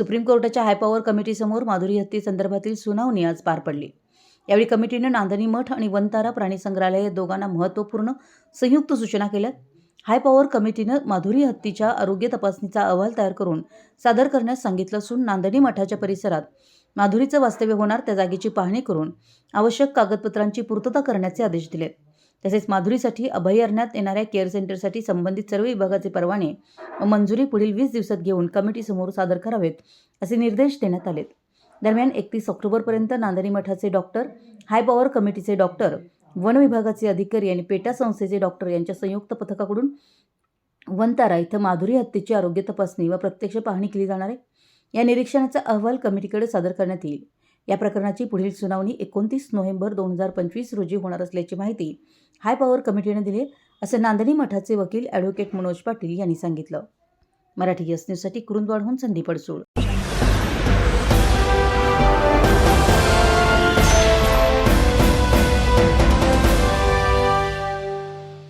Supreme कोर्टाच्या high power कमिटीसमोर Madhuri हत्येसंदर्भातील सुनावणी आज पार पडली. यावेळी कमिटीनं नांदणी मठ आणि वनतारा प्राणी संग्रहालय या दोघांना महत्त्वपूर्ण संयुक्त सूचना केल्यात. हायपॉवर कमिटीनं माधुरी हत्तीच्या आरोग्य तपासणीचा अहवाल तयार करून सादर करण्यास सांगितलं असून नांदणी मठाच्या परिसरात माधुरीचं वास्तव्य होणार त्या जागेची पाहणी करून आवश्यक कागदपत्रांची पूर्तता करण्याचे आदेश दिलेत. तसेच माधुरीसाठी अभयारण्यात येणाऱ्या केअर सेंटरसाठी संबंधित सर्व विभागाचे परवाने व मंजुरी पुढील वीस दिवसात घेऊन कमिटीसमोर सादर करावेत असे निर्देश देण्यात आलेत. दरम्यान एकतीस ऑक्टोबरपर्यंत नांदणी मठाचे डॉक्टर हाय पॉवर कमिटीचे डॉक्टर वन विभागाचे अधिकारी आणि पेटा संस्थेचे डॉक्टर यांच्या संयुक्त पथकाकडून वनतारा इथं माधुरी हत्येची आरोग्य तपासणी व प्रत्यक्ष पाहणी केली जाणार आहे. या निरीक्षणाचा अहवाल कमिटीकडे सादर करण्यात येईल. या प्रकरणाची पुढील सुनावणी एकोणतीस नोव्हेंबर दोन हजार पंचवीस रोजी होणार असल्याची माहिती हाय पॉवर कमिटीने दिले असं नांदणी मठाचे वकील ॲडव्होकेट मनोज पाटील यांनी सांगितलं. मराठी यस न्यूजसाठी कुरुंदवाडहून संदीप अडसूळ.